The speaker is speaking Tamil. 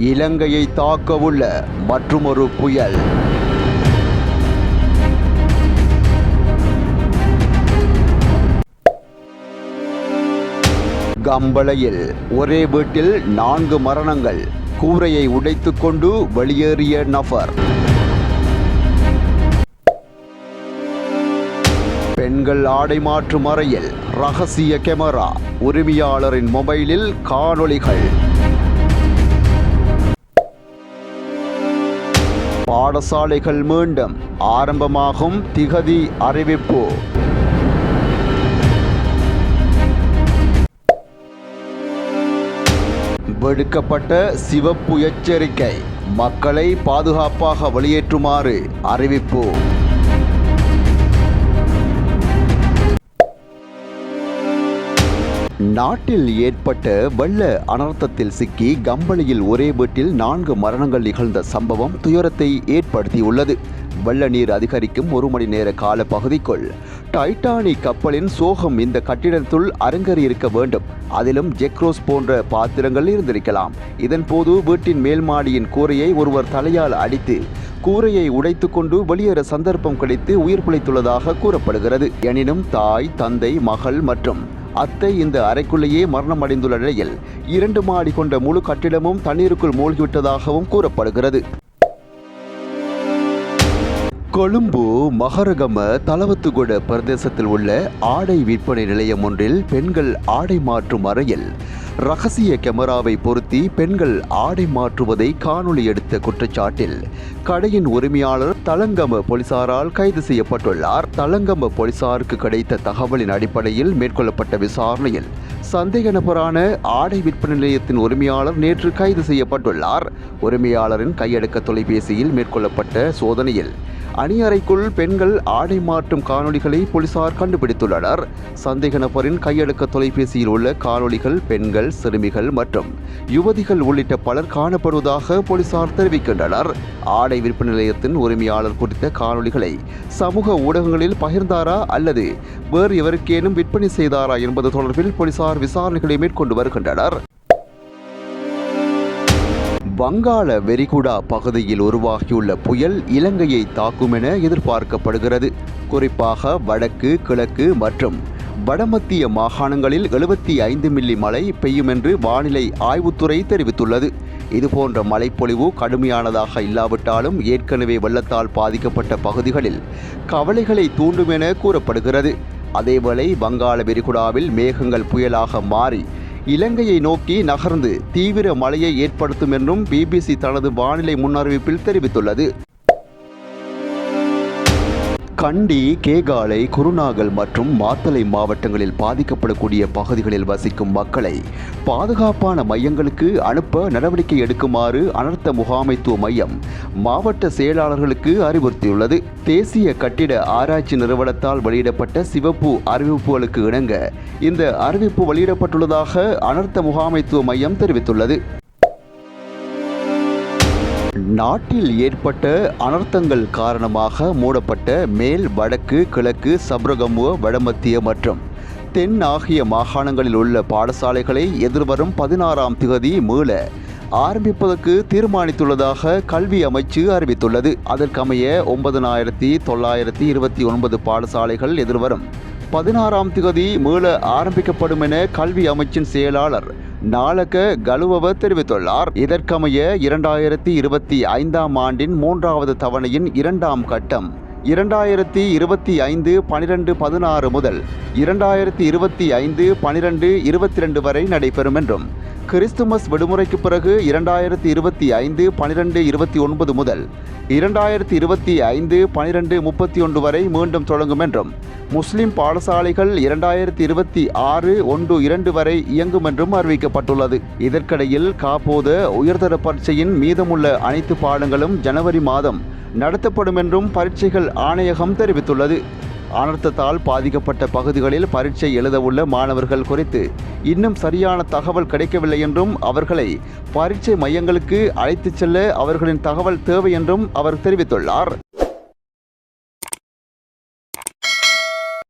இலங்கையை தாக்கவுள்ள மற்றுமொரு புயல். கம்பளையில் ஒரே வீட்டில் நான்கு மரணங்கள். கூரையை உடைத்துக்கொண்டு வெளியேறிய நபர். பெண்கள் ஆடை மாற்று அறையில் ரகசிய கேமரா. உரிமையாளரின் மொபைலில் காணொளிகள். பாடசாலைகள் மீண்டும் ஆரம்பமாகும் திகதி அறிவிப்பு. விடுக்கப்பட்ட சிவப்பு எச்சரிக்கை மக்களை பாதுகாப்பாக வெளியேற்றுமாறு அறிவிப்பு. நாட்டில் ஏற்பட்ட வெள்ள அனர்த்தத்தில் சிக்கி கம்பளியில் ஒரே வீட்டில் நான்கு மரணங்கள் நிகழ்ந்த சம்பவம் துயரத்தை ஏற்படுத்தியுள்ளது. வெள்ள நீர் அதிகரிக்கும் ஒரு மணி நேர கால பகுதிக்குள் டைட்டானிக் கப்பலின் சோகம் இந்த கட்டிடத்துள் அரங்கேறியிருக்க வேண்டும். அதிலும் ஜெக்ரோஸ் போன்ற பாத்திரங்கள் இருந்திருக்கலாம். இதன்போது வீட்டின் மேல் மாடியின் கூரையை ஒருவர் தலையால் அடித்து கூரையை உடைத்துக்கொண்டு வெளியேற சந்தர்ப்பம் கிடைத்து உயிர் பிழைத்துள்ளதாக கூறப்படுகிறது. எனினும் தாய் தந்தை மகள் மற்றும் அத்தை இந்த அறைக்குள்ளேயே மரணம் அடைந்துள்ள நிலையில் இரண்டு மாடி கொண்ட முழு கட்டிடமும் தண்ணீருக்குள் மூழ்கிவிட்டதாகவும் கூறப்படுகிறது. கொழும்பு மகரகம தலவத்துகுட பிரதேசத்தில் உள்ள ஆடை விற்பனை நிலையம் ஒன்றில் பெண்கள் ஆடை மாற்றும் அறையில் ரகசிய கேமராவை பொருத்தி பெண்கள் ஆடை மாற்றுவதை காணொளி எடுத்த குற்றச்சாட்டில் கடையின் உரிமையாளர் தலங்கம போலீசாரால் கைது செய்யப்பட்டுள்ளார். தலங்கம போலீசாருக்கு கிடைத்த தகவலின் அடிப்படையில் மேற்கொள்ளப்பட்ட விசாரணையில் சந்தேக நபரான ஆடை விற்பனை நிலையத்தின் உரிமையாளர் நேற்று கைது செய்யப்பட்டுள்ளார். உரிமையாளரின் கையடக்க தொலைபேசியில் மேற்கொள்ளப்பட்ட சோதனையில் அணியறைக்குள் பெண்கள் ஆடை மாற்றும் காணொளிகளை போலீசார் கண்டுபிடித்துள்ளனர். சந்தேக நபரின் கையடக்க தொலைபேசியில் உள்ள காணொளிகள் பெண்கள் சிறுமிகள் மற்றும் யுவதிகள் உள்ளிட்ட பலர் காணப்படுவதாக போலீசார் தெரிவிக்கின்றனர். ஆடை விற்பனை நிலையத்தின் உரிமையாளர் குறித்த காணொளிகளை சமூக ஊடகங்களில் பகிர்ந்தாரா அல்லது வேறு எவருக்கேனும் விற்பனை செய்தாரா என்பது தொடர்பில் போலீசார் விசாரணைகளை மேற்கொண்டு வருகின்றனர். வங்காள வெரிகுடா பகுதியில் உருவாகியுள்ள புயல் இலங்கையை தாக்கும் என எதிர்பார்க்கப்படுகிறது. குறிப்பாக வடக்கு கிழக்கு மற்றும் வடமத்திய மாகாணங்களில் எழுபத்தி ஐந்து மில்லி மழை பெய்யும் என்று வானிலை ஆய்வுத்துறை தெரிவித்துள்ளது. இதுபோன்ற மழைப்பொழிவு கடுமையானதாக இல்லாவிட்டாலும் ஏற்கனவே வெள்ளத்தால் பாதிக்கப்பட்ட பகுதிகளில் கவலைகளை தூண்டும் என கூறப்படுகிறது. அதேவேளை வங்காள விரிகுடாவில் மேகங்கள் புயலாக மாறி இலங்கையை நோக்கி நகர்ந்து தீவிர மழையை ஏற்படுத்தும் என்றும் பிபிசி தனது வானிலை முன்னறிவிப்பில் தெரிவித்துள்ளது. கண்டி கேகாலை குருநாகல் மற்றும் மாத்தளை மாவட்டங்களில் பாதிக்கப்படக்கூடிய பகுதிகளில் வசிக்கும் மக்களை பாதுகாப்பான மையங்களுக்கு அனுப்ப நடவடிக்கை எடுக்குமாறு அனர்த்த முகாமைத்துவ மையம் மாவட்ட செயலாளர்களுக்கு அறிவுறுத்தியுள்ளது. தேசிய கட்டிட ஆராய்ச்சி நிறுவனத்தால் வெளியிடப்பட்ட சிவப்பு அறிவிப்புகளுக்கு இணங்க இந்த அறிவிப்பு வெளியிடப்பட்டுள்ளதாக அனர்த்த முகாமைத்துவ மையம் தெரிவித்துள்ளது. நாட்டில் ஏற்பட்ட அனர்த்தங்கள் காரணமாக மூடப்பட்ட மேல் வடக்கு கிழக்கு சப்ரகமுவ வடமத்திய மற்றும் தென் ஆகிய மாகாணங்களில் உள்ள பாடசாலைகளை எதிர்வரும் பதினாறாம் திகதி மீள ஆரம்பிப்பதற்கு தீர்மானித்துள்ளதாக கல்வி அமைச்சு அறிவித்துள்ளது. அதற்கமைய ஒன்பதனாயிரத்தி தொள்ளாயிரத்தி இருபத்தி ஒன்பது பாடசாலைகள் எதிர்வரும் பதினாறாம் திகதி மீள ஆரம்பிக்கப்படும் என கல்வி அமைச்சின் செயலாளர் நாளக கலுவவ தெரிவித்துள்ளார். இதற்கமைய இரண்டாயிரத்தி இருபத்தி ஐந்தாம் ஆண்டின் மூன்றாவது தவணையின் இரண்டாம் கட்டம். இரண்டாயிரத்தி இருபத்தி ஐந்து பனிரெண்டு பதினாறு முதல் இரண்டாயிரத்தி இருபத்தி ஐந்து பனிரெண்டு இருபத்தி ரெண்டு வரை நடைபெறும் என்றும் கிறிஸ்துமஸ் விடுமுறைக்கு பிறகு இரண்டாயிரத்தி இருபத்தி ஐந்து பனிரெண்டு இருபத்தி ஒன்பது முதல் இரண்டாயிரத்தி இருபத்தி ஐந்து பனிரெண்டு முப்பத்தி ஒன்று வரை மீண்டும் தொடங்கும் என்றும் முஸ்லிம் பாடசாலைகள் இரண்டாயிரத்தி இருபத்தி ஆறு ஒன்று இரண்டு வரை இயங்கும் என்றும் அறிவிக்கப்பட்டுள்ளது. இதற்கிடையில் காப்போத உயர்தர பரீட்சையின் மீதமுள்ள அனைத்து பாடங்களும் ஜனவரி மாதம் நடத்தப்படும் என்றும் பரீட்சைகள் ஆணையகம் தெரிவித்துள்ளது. அனர்த்தத்தால் பாதிக்கப்பட்ட பகுதிகளில் பரீட்சை எழுதவுள்ள மாணவர்கள் குறித்து இன்னும் சரியான தகவல் கிடைக்கவில்லை என்றும் அவர்களை பரீட்சை மையங்களுக்கு அழைத்துச் செல்ல அவர்களின் தகவல் தேவை என்றும் அவர் தெரிவித்துள்ளார்.